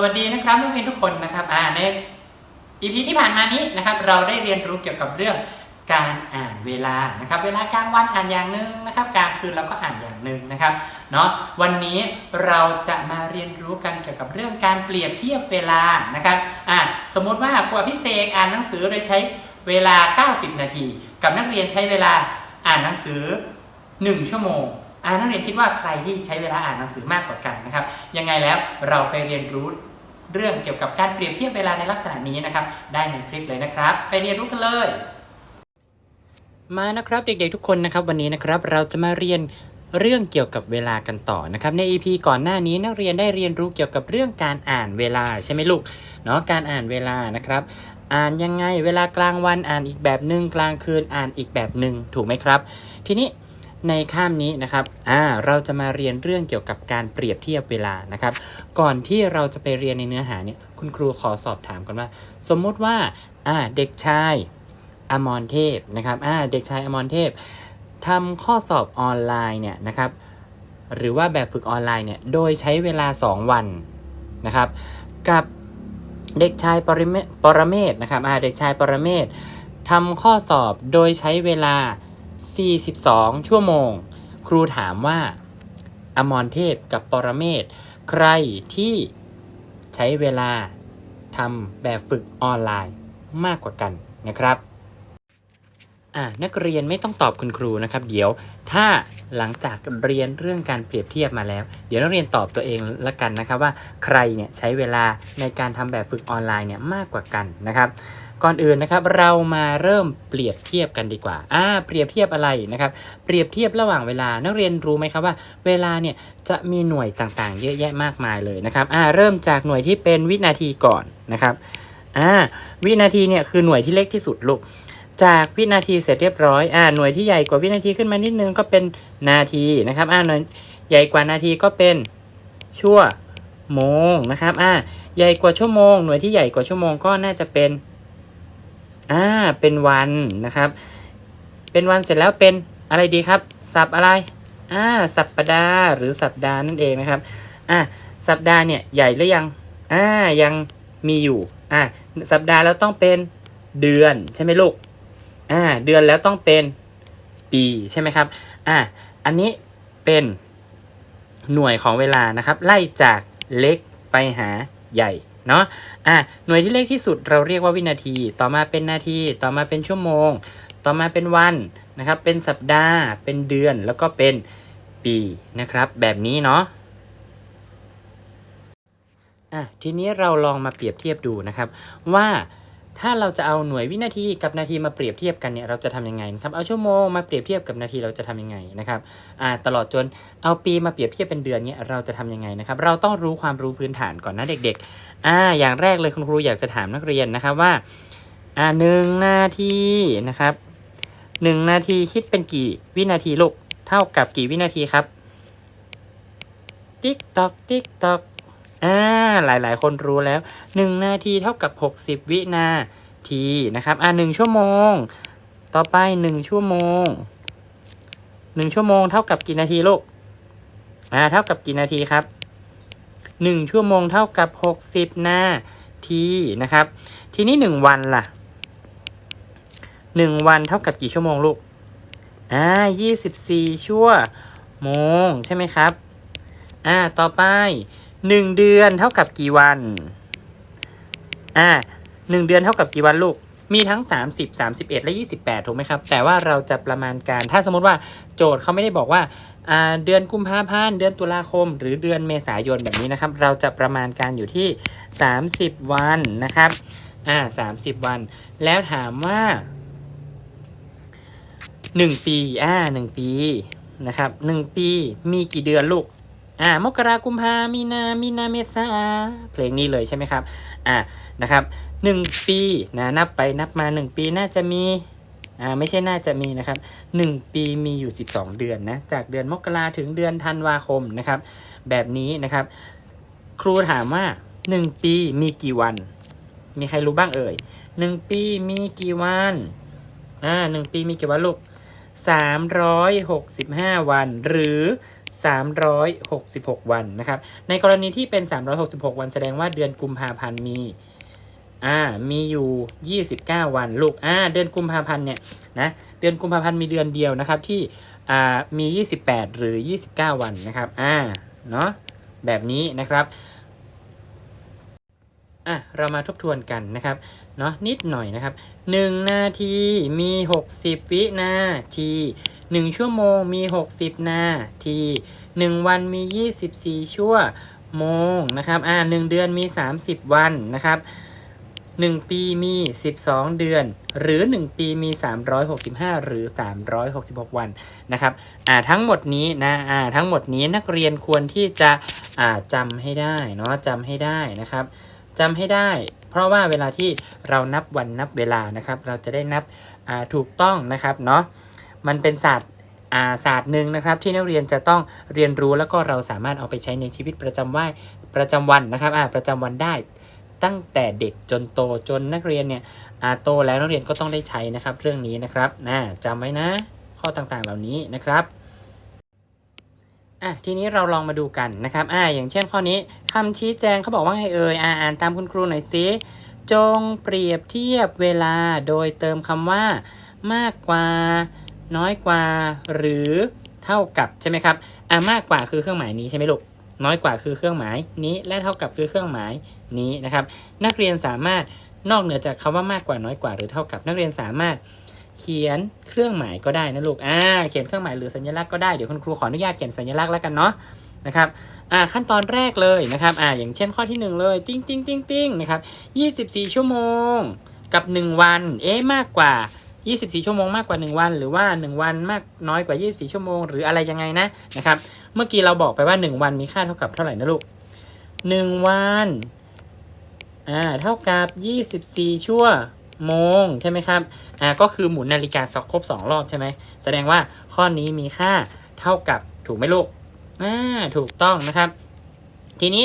สวัสดีนะครับนักเรียนทุกคนนะครับอ่าในอีพีที่ผ่านมานี้นะครับเราได้เรียนรู้เกี่ยวกับเรื่องการอ่านเวลานะครับเวลากลางวันอ่านอย่างหนึ่งนะครับกลางคืนเราก็อ่านอย่างหนึ่งนะครับเนาะวันนี้เราจะมาเรียนรู้กันเกี่ยวกับเรื่องการเปรียบเทียบเวลานะครับอ่าสมมติว่าครูอภิเศษอ่านหนังสือโดยใช้เวลา 90 นาที กับนักเรียนใช้เวลาอ่านหนังสือ 1 ชั่วโมงอ่านักเรียนคิดว่าใครที่ใช้เวลาอ่านหนังสือมากกว่ากันนะครับยังไงแล้วเราไปเรียนรู้ เรื่องเกี่ยวกับการเปรียบเทียบเวลาในลักษณะนี้นะครับ ได้ในคลิปเลยนะครับ ไปเรียนรู้กันเลย มานะครับเด็กๆทุกคนนะครับ วันนี้นะครับเราจะมาเรียนเรื่องเกี่ยวกับเวลากันต่อนะครับใน EP ก่อนหน้านี้นักเรียนได้เรียนรู้เกี่ยวกับเรื่องการอ่านเวลาใช่ไหมลูกเนาะการอ่านเวลานะครับ อ่านยังไงเวลากลางวันอ่านอีกแบบหนึ่งกลางคืนอ่านอีกแบบหนึ่งถูกไหมครับ ทีนี้ ในข้ามนี้นะครับ อ่า เราจะมาเรียนเรื่องเกี่ยวกับการเปรียบเทียบเวลานะครับ ก่อนที่เราจะไปเรียนในเนื้อหาเนี่ย คุณครูขอสอบถามกันว่า สมมุติว่า อ่า เด็กชายอมรเทพนะครับ อ่า เด็กชายอมรเทพทำข้อสอบออนไลน์เนี่ยนะครับ หรือว่าแบบฝึกออนไลน์เนี่ย โดยใช้เวลา 2 วันนะครับ กับเด็กชายปรเมปรเมศนะครับ อ่า เด็กชายปรเมศทำข้อสอบโดยใช้เวลา 42 ชั่วโมง ครูถามว่าอมรเทพกับปรเมศใครที่ใช้เวลาทำแบบฝึกออนไลน์มากกว่ากันนะครับอ่านักเรียนไม่ต้องตอบคุณครูนะครับ เดี๋ยวถ้าหลังจากเรียนเรื่องการเปรียบเทียบมาแล้ว เดี๋ยวนักเรียนตอบตัวเองละกันนะครับว่าใครเนี่ยใช้เวลาในการทำแบบฝึกออนไลน์เนี่ยมากกว่ากันนะครับ ก่อนอื่นนะครับเรามาเริ่มเปรียบเทียบกันดีกว่าอ่าเปรียบเทียบอะไรนะครับ เปรียบเทียบระหว่างเวลานักเรียนรู้ไหมครับว่า เวลาเนี่ยจะมีหน่วยต่างๆ เยอะแยะมากมายเลยนะครับอ่าเริ่มจากหน่วยที่เป็นวินาทีก่อนนะครับอ่าวินาทีเนี่ยคือหน่วยที่เล็กที่สุดลูกจากวินาทีเสร็จเรียบร้อยอ่าหน่วยที่ใหญ่กว่าวินาทีขึ้นมานิดนึงก็เป็นนาทีนะครับอ่าหน่วยใหญ่กว่านาทีก็เป็นชั่วโมงนะครับอ่าใหญ่กว่าชั่วโมง หน่วยที่ใหญ่กว่าชั่วโมงก็น่าจะเป็น อ่า เป็นวันนะครับ เป็นวันเสร็จแล้วเป็นอะไรดีครับ สัปอะไร อ่า สัปดาห์หรือสัปดาห์นั่นเองนะครับ อ่า สัปดาห์เนี่ยใหญ่หรือยัง อ่า ยังมีอยู่ อ่า สัปดาห์แล้วต้องเป็นเดือนใช่ไหมลูก อ่า เดือนแล้วต้องเป็นปีใช่ไหมครับ อ่า อันนี้เป็นหน่วยของเวลานะครับ ไล่จากเล็กไปหาใหญ่ เนาะอะหน่วยที่เล็กที่สุดเราเรียกว่าวินาที ต่อมาเป็นนาที ต่อมาเป็นชั่วโมง ต่อมาเป็นวันนะครับ เป็นสัปดาห์ เป็นเดือนแล้วก็เป็นปีนะครับ แบบนี้เนาะอะทีนี้เราลองมาเปรียบเทียบดูนะครับว่า ถ้าเราจะเอาหน่วยวินาทีกับนาทีมาเปรียบเทียบกันเนี่ยเราจะทำยังไงนะครับเอาชั่วโมงมาเปรียบเทียบกับนาทีเราจะทำยังไงนะครับอ่าตลอดจนเอาปีมาเปรียบเทียบเป็นเดือนเนี่ยเราจะทำยังไงนะครับเราต้องรู้ความรู้พื้นฐานก่อนนะเด็กๆอ่าอย่างแรกเลยคุณครูอยากจะถามนักเรียนนะครับว่าอ่าหนึ่งนาทีนะครับหนึ่งนาทีคิดเป็นกี่วินาทีลูกเท่ากับกี่วินาทีครับติ๊กตอกติ๊กตอก อ่าหลายๆ คนรู้แล้วหนึ่งนาทีเท่ากับหกสิบวินาทีนะครับ อ่าหนึ่งชั่วโมง ต่อไปหนึ่งชั่วโมงหนึ่งชั่วโมงเท่ากับกี่นาทีลูกอ่าเท่ากับกี่นาทีครับหนึ่งชั่วโมงเท่ากับหกสิบนาทีนะครับ ทีนี้หนึ่งวันล่ะหนึ่งวันเท่ากับกี่ชั่วโมงลูกอ่ายี่สิบสี่ชั่วโมงใช่ไหมครับ อ่า ต่อไป หนึ่งเดือนเท่ากับกี่วัน อ่าหนึ่งเดือนเท่ากับกี่วันลูก มีทั้ง 30 31 และ 28 ถูกไหมครับ แต่ว่าเราจะประมาณการ ถ้าสมมติว่าโจทย์เขาไม่ได้บอกว่าอ่า เดือนกุมภาพันธ์ เดือนตุลาคม หรือเดือนเมษายนแบบนี้นะครับ เราจะประมาณการอยู่ที่ 30 วันนะครับ อ่า30 วัน แล้วถามว่า 1 ปี อ่า1ปี นะครับ 1 ปี มีกี่เดือนลูก อ่ามกรากุมภามีนามีนาเมษาเพลงนี้เลยใช่ไหมครับอ่านะครับหนึ่งปีนะนับไปนับมาหนึ่งปีน่าจะมีอ่าไม่ใช่น่าจะมีนะครับหนึ่งปีมีอยู่สิบสองเดือนนะจากเดือนมกราถึงเดือนธันวาคมนะครับ แบบนี้นะครับ ครูถามว่าหนึ่งปีมีกี่วัน มีใครรู้บ้างเอ่ยหนึ่งปีมีกี่วันอ่าหนึ่งปีมีกี่วันลูกสามร้อยหกสิบห้าวันหรือ 366 วันนะครับ ในกรณีที่เป็น 366 วันแสดงว่าเดือนกุมภาพันธ์มี อ่า มีอยู่ 29 วันลูก อ่า เดือนกุมภาพันธ์เนี่ยนะ เดือนกุมภาพันธ์มีเดือนเดียวนะครับที่ อ่า มี 28 หรือ 29 วันนะครับ อ่า เนาะแบบนี้นะครับ อะเรามาทบทวนกันนะครับเนาะนิดหน่อยนะครับ 1 นาทีมี 60 วินาที 1 ชั่วโมงมี 60 นาที 1 วันมี 24 ชั่วโมงนะครับอ่า1เดือนมี 30 วันนะครับ1ปีมี 12 เดือน หรือ 1 ปีมี 365 หรือ 366 วันนะครับอ่าทั้งหมดนี้นะอ่าทั้งหมดนี้นักเรียนควรที่จะอ่าจำให้ได้เนาะจำให้ได้นะครับ จำให้ได้ เพราะว่าเวลาที่เรานับวันนับเวลานะครับ เราจะได้นับถูกต้องนะครับเนาะมันเป็นศาสตร์าศาสตร์หนึ่งนะครับ ที่นักเรียนจะต้องเรียนรู้แล้วก็เราสามารถเอาไปใช้ในชีวิตประจำวันประจำวันนะครับประจำวันได้ตั้งแต่เด็กจนโตจนนักเรียนเนี่ยโตแล้วนักเรียนก็ต้องได้ใช้นะครับ เรื่องนี้นะครับนะจำไว้นะ ข้อต่างๆเหล่านี้นะครับ อะทีนี้เราลองมาดูกันนะครับอ่าอย่างเช่นข้อนี้คำชี้แจงเขาบอกว่าไงเอ่ยอ่าอ่านตามคุณครูหน่อยสิจงเปรียบเทียบเวลาโดยเติมคำว่า มากกว่า น้อยกว่า หรือเท่ากับใช่ไหมครับอ่ามากกว่าคือเครื่องหมายนี้ใช่ไหมลูกน้อยกว่าคือเครื่องหมายนี้และเท่ากับคือเครื่องหมายนี้นะครับ นักเรียนสามารถนอกเหนือจากคำว่ามากกว่าน้อยกว่าหรือเท่ากับ นักเรียนสามารถ ขียนเครื่องหมายก็ได้นะลูก อ่า เขียนเครื่องหมายหรือสัญลักษณ์ก็ได้ เดี๋ยวคุณครูขออนุญาตเขียนสัญลักษณ์แล้วกันเนาะ นะครับ อ่า ขั้นตอนแรกเลยนะครับ อ่า อย่างเช่นข้อที่หนึ่งเลย ติ้งติ้งติ้งติ้งนะครับ 24 ชั่วโมงกับ 1 วัน เอ๊ะ มากกว่า 24 ชั่วโมงมากกว่า 1 วัน หรือว่า 1 วันมากน้อยกว่า 24 ชั่วโมง หรืออะไรยังไงนะ นะครับ เมื่อกี้เราบอกไปว่า 1 วันมีค่าเท่ากับเท่าไหร่นะลูก 1 วัน อ่า เท่ากับ 24 ชั่ว โมงใช่ไหมครับ อ่า ก็คือหมุนนาฬิกาสักครบ2รอบใช่ไหม แสดงว่าข้อนี้มีค่าเท่ากับถูกไหมลูก อ่า ถูกต้องนะครับ ทีนี้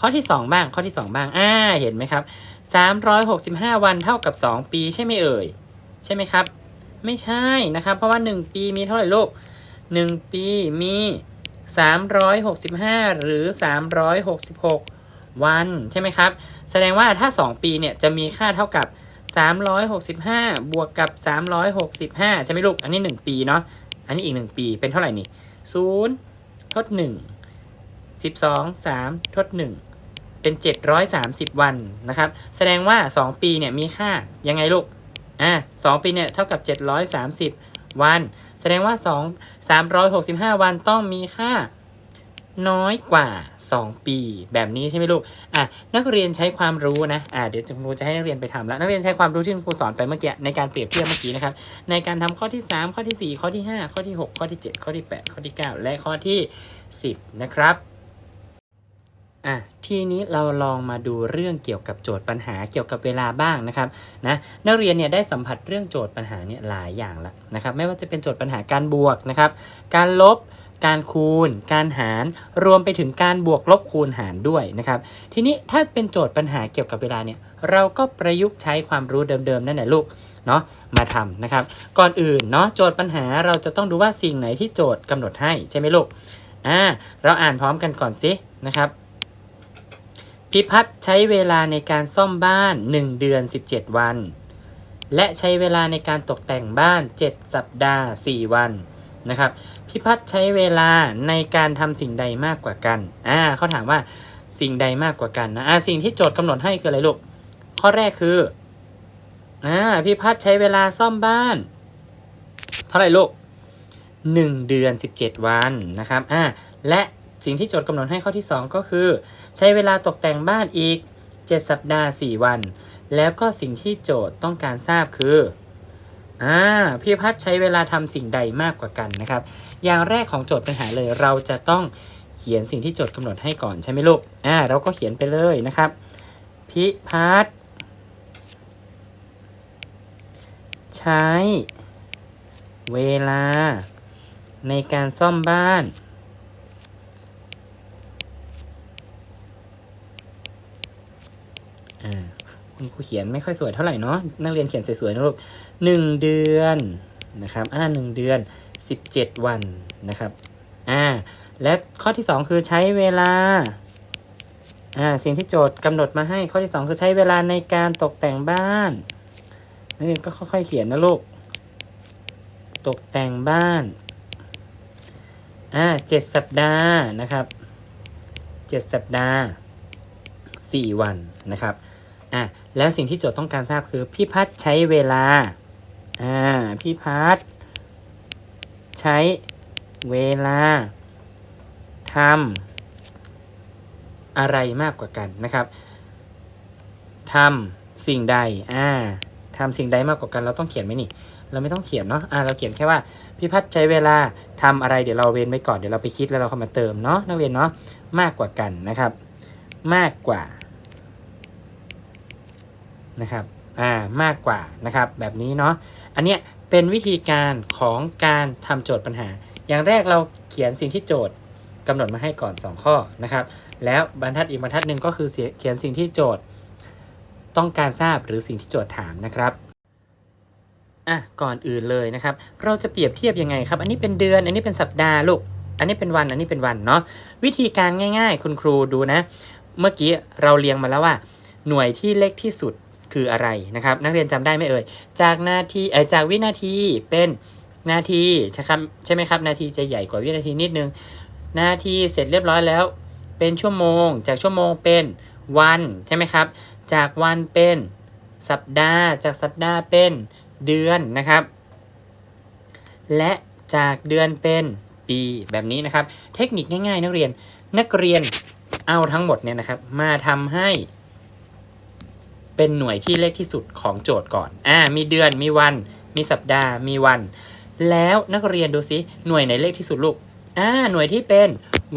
ข้อที่ 2 บ้าง ข้อที่ 2 บ้าง อ่า เห็นไหมครับ 365 วันเท่ากับ 2 ปีใช่ไหมเอ่ย ใช่ไหมครับ ไม่ใช่นะครับ เพราะว่า 1 ปีมีเท่าไหร่ลูก 1 ปีมี 365 หรือ 366 วันใช่ไหมครับ แสดงว่าถ้า 2 ปีเนี่ยจะมีค่าเท่ากับ 365บวกกับ365ใช่ไหมลูก อันนี้1ปีเนาะ อันนี้อีก1ปีเป็นเท่าไหร่นี่0ทด1 12 3ทด1เป็น730วันนะครับ แสดงว่า2ปีเนี่ยมีค่ายังไงลูก อ่าสองปีเนี่ยเท่ากับ730วัน แสดงว่า2 365วันต้องมีค่า น้อยกว่า 2 ปี แบบนี้ใช่ไหมลูกอะนักเรียนใช้ความรู้นะอ่าเดี๋ยวคุณครูจะให้นักเรียนไปทำแล้วนักเรียนใช้ความรู้ที่คุณครูสอนไปเมื่อกี้ในการเปรียบเทียบเมื่อกี้นะครับในการทำข้อที่ 3 ข้อที่ 4 ข้อที่ 5 ข้อที่ 6 ข้อที่ 7 ข้อที่ 8 ข้อที่ 9 และข้อที่ 10 นะครับอะทีนี้เราลองมาดูเรื่องเกี่ยวกับโจทย์ปัญหาเกี่ยวกับเวลาบ้างนะครับนะนักเรียนเนี่ยได้สัมผัสเรื่องโจทย์ปัญหาเนี่ยหลายอย่างแล้วนะครับไม่ว่าจะเป็นโจทย์ปัญหาการบวกนะครับการลบ การคูณ การหาร รวมไปถึงการบวกลบคูณหารด้วยนะครับ ทีนี้ถ้าเป็นโจทย์ปัญหาเกี่ยวกับเวลาเนี่ย เราก็ประยุกต์ใช้ความรู้เดิมๆนั่นแหละลูกเนาะมาทำนะครับ ก่อนอื่นเนาะโจทย์ปัญหาเราจะต้องดูว่าสิ่งไหนที่โจทย์กำหนดให้ใช่ไหมลูกอ่าเราอ่านพร้อมกันก่อนสินะครับ พิพัฒน์ใช้เวลาในการซ่อมบ้าน 1 เดือน 17 วัน และใช้เวลาในการตกแต่งบ้าน 7 สัปดาห์ 4 วัน นะครับพิพัฒน์ใช้เวลาในการทำสิ่งใดมากกว่ากันอ่าเขาถามว่าสิ่งใดมากกว่ากันนะอ่าสิ่งที่โจทย์กำหนดให้คืออะไรลูกข้อแรกคืออ่าพิพัฒน์ใช้เวลาซ่อมบ้าน เท่าไหร่ลูก1เดือน17วันนะครับอ่าและสิ่งที่โจทย์กำหนดให้ข้อที่ 2 ก็คือ ใช้เวลาตกแต่งบ้านอีก 7 สัปดาห์ 4 วัน แล้วก็สิ่งที่โจทย์ต้องการทราบคือ อ่าพี่พัฒใช้เวลาทำสิ่งใดมากกว่ากันนะครับ อย่างแรกของโจทย์ปัญหาเลย เราจะต้องเขียนสิ่งที่โจทย์กำหนดให้ก่อนใช่ไหมลูกอ่าเราก็เขียนไปเลยนะครับ พิพัฒใช้เวลาในการซ่อมบ้านอ่าคุณครูเขียนไม่ค่อยสวยเท่าไหร่เนาะนักเรียนเขียนสวยๆนะลูก หนึ่งเดือนนะครับอ่าหนึ่งเดือนสิบเจ็ดวันนะครับอ่าและข้อที่สองคือใช้เวลาอ่าสิ่งที่โจทย์กำหนดมาให้ข้อที่สองคือใช้เวลาในการตกแต่งบ้านนักเรียนก็ค่อยๆเขียนนะลูก ตกแต่งบ้านอ่าเจ็ดสัปดาห์นะครับเจ็ดสัปดาห์สี่วันนะครับอะแล้วสิ่งที่โจทย์ต้องการทราบคือพี่พัฒใช้เวลา อ่า พี่พัฒน์ใช้เวลาทำอะไรมากกว่ากันนะครับทำสิ่งใด อ่าทำสิ่งใดมากกว่ากัน เราต้องเขียนไหมนี่ เราไม่ต้องเขียนเนาะ อ่า เราเขียนแค่ว่าพี่พัฒใช้เวลาทำอะไร เดี๋ยวเราเว้นไว้ก่อน เดี๋ยวเราไปคิดแล้วเราเข้ามาเติมเนาะ นักเรียนเนาะ มากกว่ากันนะครับ มากกว่า นะครับ อ่ามากกว่านะครับ แบบนี้เนาะอันเนี้ยเป็นวิธีการของการทำโจทย์ปัญหา อย่างแรกเราเขียนสิ่งที่โจทย์กำหนดมาให้ก่อน 2 ข้อนะครับ แล้วบรรทัดอีกบรรทัดหนึ่งก็คือเขียนสิ่งที่โจทย์ต้องการทราบหรือสิ่งที่โจทย์ถามนะครับอะก่อนอื่นเลยนะครับ เราจะเปรียบเทียบยังไงครับ อันนี้เป็นเดือน อันนี้เป็นสัปดาห์ลูก อันนี้เป็นวัน อันนี้เป็นวันเนาะ วิธีการง่าย ๆ คุณครูดูนะ เมื่อกี้เราเรียงมาแล้วว่า หน่วยที่เล็กที่สุด คืออะไรนะครับ นักเรียนจำได้ไหมเอ่ย จากนาทีเออจากวินาทีเป็นนาทีใช่ครับใช่ไหมครับ นาทีจะใหญ่กว่าวินาทีนิดนึง นาทีเสร็จเรียบร้อยแล้ว เป็นชั่วโมง จากชั่วโมงเป็นวันใช่ไหมครับ จากวันเป็นสัปดาห์ จากสัปดาห์เป็นเดือนนะครับ และจากเดือนเป็นปีแบบนี้นะครับ เทคนิคง่ายๆ นักเรียนนักเรียนเอาทั้งหมดเนี่ยนะครับ มาทำให้ เป็นหน่วยที่เล็กที่สุดของโจทย์ก่อน อ่า มีเดือน มีวัน มีสัปดาห์ มีวัน แล้วนักเรียนดูซิ หน่วยไหนเล็กที่สุดลูก อ่า หน่วยที่เป็น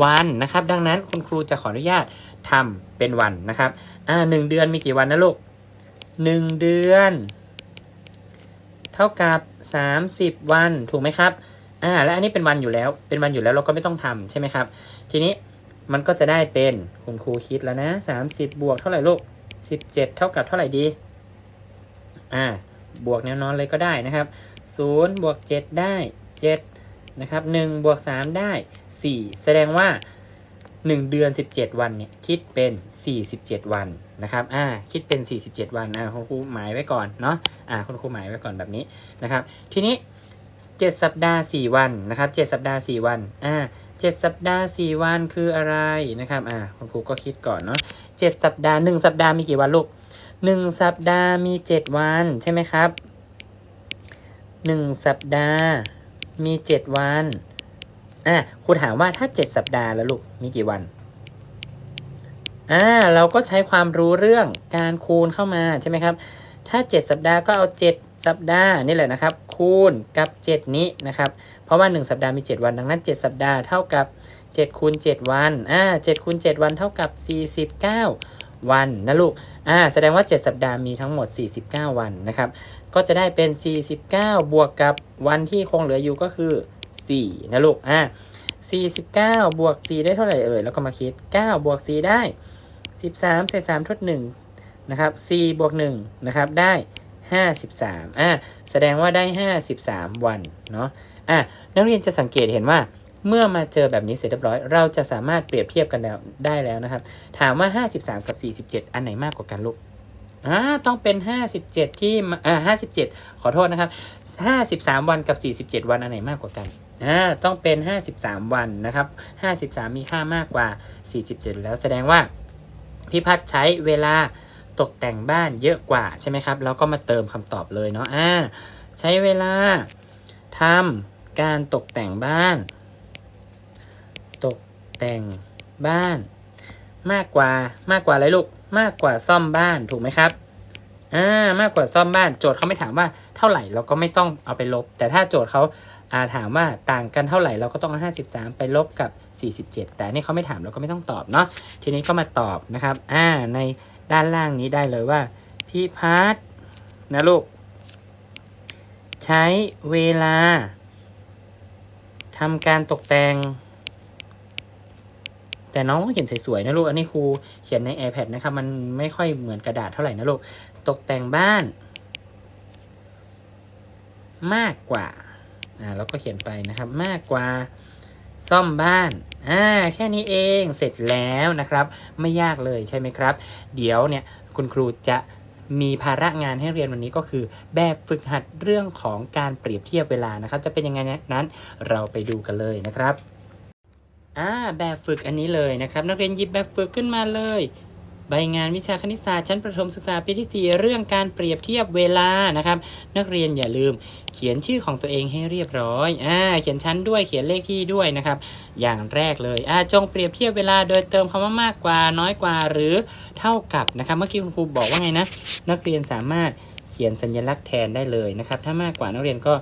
วันนะครับ ดังนั้นคุณครูจะขออนุญาตทำเป็นวันนะครับ อ่าหนึ่งเดือนมีกี่วันนะลูกหนึ่งเดือน เท่ากับสามสิบวัน ถูกไหมครับ อ่า และอันนี้เป็นวันอยู่แล้ว เป็นวันอยู่แล้วเราก็ไม่ต้องทำใช่ไหมครับ ทีนี้มันก็จะได้เป็นคุณครูคิดแล้วนะสามสิบบวกเท่าไหร่ลูก สิบเจ็ดเท่ากับเท่าไหร่ดี อ่า บวกแนวนอนเลยก็ได้นะครับศูนย์บวกเจ็ดได้เจ็ดนะครับหนึ่งบวกสามได้สี่แสดงว่าหนึ่งเดือนสิบเจ็ดวันเนี่ยคิดเป็นสี่สิบเจ็ดวันนะครับอ่าคิดเป็นสี่สิบเจ็ดวันอ่าคุณครูหมายไว้ก่อนเนาะอ่าคุณครูหมายไว้ก่อนแบบนี้นะครับ ทีนี้เจ็ดสัปดาห์สี่วันนะครับเจ็ดสัปดาห์สี่วันอ่า เจ็ดสัปดาห์สี่วันคืออะไรนะครับ อ่าคุณครูก็คิดก่อนเนาะเจ็ดสัปดาห์หนึ่งสัปดาห์มีกี่วันลูกหนึ่งสัปดาห์มีเจ็ดวันใช่ไหมครับหนึ่งสัปดาห์มีเจ็ดวันอะครูถามว่าถ้าเจ็ดสัปดาห์แล้วลูกมีกี่วันอ่าเราก็ใช้ความรู้เรื่องการคูณเข้ามาใช่ไหมครับ ถ้าเจ็ดสัปดาห์ก็เอาเจ็ดสัปดาห์นี่แหละนะครับ คูณกับเจ็ดนี้นะครับ ราะว่าหนึ่งสัปดาห์มีเจ็ดวัน ดังนั้นเจ็ดสัปดาห์เท่ากับเจ็ดคูณเจ็ดวัน อ่าเจ็ดคูณเจ็ดวันเท่ากับสี่สิบเก้าวันนะลูก อ่า แสดงว่า 7 สัปดาห์มีทั้งหมด 49 วันนะครับ ก็จะได้เป็น 49 บวกกับวันที่คงเหลืออยู่ก็คือ 4 นะลูก อ่า49 บวก 4 ได้เท่าไหร่เอ่ย แล้วก็มาคิด 9 บวก 4 ได้ 13ใส่3ทด1นะครับ4บวก1นะครับ ได้ 53 อ่า แสดงว่าได้ 53 วัน เนาะ อ่านักเรียนจะสังเกตเห็นว่าเมื่อมาเจอแบบนี้เสร็จเรียบร้อย เราจะสามารถเปรียบเทียบกันได้แล้วนะครับ ถามว่า 53 กับ 47 อันไหนมากกว่ากันลูกอ่าต้องเป็น 57 ที่มาอ่า57 ขอโทษนะครับ 53 วันกับ 47 วันอันไหนมากกว่ากันอ่าต้องเป็น 53 วันนะครับ 53 มีค่ามากกว่า 47 แล้วแสดงว่าพี่พัฒใช้เวลาตกแต่งบ้านเยอะกว่าใช่ไหมครับ แล้วก็มาเติมคำตอบเลยเนาะอ่าใช้เวลาทำ การตกแต่งบ้าน ตกแต่งบ้าน มากกว่ามากกว่าอะไรลูก มากกว่าซ่อมบ้านถูกไหมครับอ่ามากกว่าซ่อมบ้านโจทย์เขาไม่ถามว่าเท่าไหร่เราก็ไม่ต้องเอาไปลบ แต่ถ้าโจทย์เขาอาถามว่าต่างกันเท่าไหร่เราก็ต้องเอา53ไปลบกับ47แต่นี่เขาไม่ถามเราก็ไม่ต้องตอบเนาะทีนี้ก็มาตอบนะครับอ่าในด้านล่างนี้ได้เลยว่าพี่พัทนะลูก ใช้เวลา ทำการตกแต่ง แต่น้องต้องเขียนสวยๆนะลูก อันนี้ครูเขียนใน iPad นะครับ มันไม่ค่อยเหมือนกระดาษเท่าไหร่นะลูก ตกแต่งบ้าน มากกว่า อ่าเราก็เขียนไปนะครับ มากกว่าซ่อมบ้าน อ่า แค่นี้เอง เสร็จแล้วนะครับ ไม่ยากเลยใช่ไหมครับ เดี๋ยวเนี่ย คุณครูจะ มีภาระงานให้เรียนวันนี้ก็คือ แบบฝึกหัดเรื่องของการเปรียบเทียบเวลานะครับ จะเป็นยังไงนั้นเราไปดูกันเลยนะครับอ่าแบบฝึกอันนี้เลยนะครับ นักเรียนหยิบแบบฝึกขึ้นมาเลย ใบงานวิชาคณิตศาสตร์ชั้นประถมศึกษาปีที่ 4 เรื่องการเปรียบเทียบเวลานะครับ นักเรียนอย่าลืมเขียนชื่อของตัวเองให้เรียบร้อยอ่าเขียนชั้นด้วยเขียนเลขที่ด้วยนะครับ อย่างแรกเลยอ่าจงเปรียบเทียบเวลาโดยเติมคำว่ามากกว่าน้อยกว่าหรือเท่ากับนะครับ เมื่อกี้คุณครูบอกว่าไงนะนักเรียนสามารถเขียนสัญลักษณ์แทนได้เลยนะครับ ถ้ามากกว่านักเรียนก็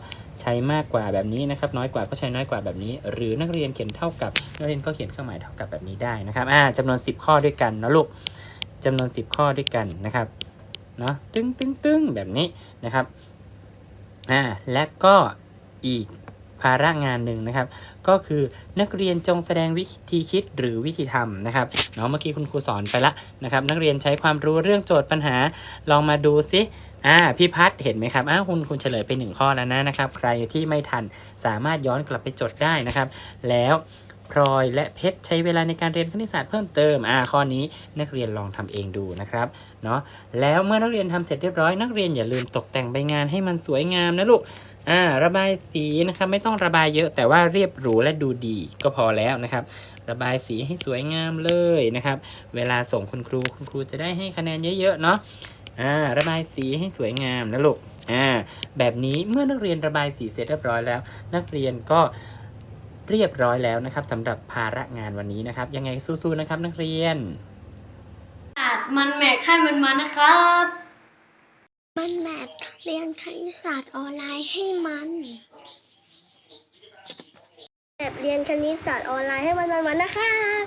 ใช้มากกว่าแบบนี้นะครับ น้อยกว่าก็ใช้น้อยกว่าแบบนี้ หรือนักเรียนเขียนเท่ากับ นักเรียนก็เขียนเครื่องหมายเท่ากับแบบนี้ได้นะครับอ่าจำนวน 10 ข้อด้วยกันนะลูก จำนวน 10 ข้อด้วยกันนะครับเนาะตึ้งตึ้งตึ้งแบบนี้นะครับอ่าและก็อีกภาระงานหนึ่งนะครับ ก็คือนักเรียนจงแสดงวิธีคิดหรือวิธีทำนะครับเนาะเมื่อกี้คุณครูสอนไปละนะครับ นักเรียนใช้ความรู้เรื่องโจทย์ปัญหา ลองมาดูซิอ่าพี่พัฒเห็นไหมครับอ้าคุณคุณเฉลยไปหนึ่งข้อแล้วนะนะครับ ใครที่ไม่ทันสามารถย้อนกลับไปจดได้นะครับ แล้ว พลอยและเพชรใช้เวลาในการเรียนคณิตศาสตร์เพิ่มเติมอ่าข้อนี้นักเรียนลองทำเองดูนะครับเนาะแล้วเมื่อนักเรียนทำเสร็จเรียบร้อย นักเรียนอย่าลืมตกแต่งใบงานให้มันสวยงามนะลูกอ่าระบายสีนะครับไม่ต้องระบายเยอะแต่ว่าเรียบหรูและดูดีก็พอแล้วนะครับ ระบายสีให้สวยงามเลยนะครับ เวลาส่งคุณครูคุณครูจะได้ให้คะแนนเยอะๆเนาะอ่าระบายสีให้สวยงามนะลูกอ่าแบบนี้เมื่อนักเรียนระบายสีเสร็จเรียบร้อยแล้ว นักเรียนก็ เรียบร้อยแล้วนะครับสำหรับภาระงานวันนี้นะครับ ยังไงสู้ๆนะครับนักเรียน อาจมันแหมกให้มันมานะครับ มันแมทเรียนคณิตศาสตร์ออนไลน์ให้มันแบบเรียนคณิตศาสตร์ออนไลน์ให้มันมันๆนะครับ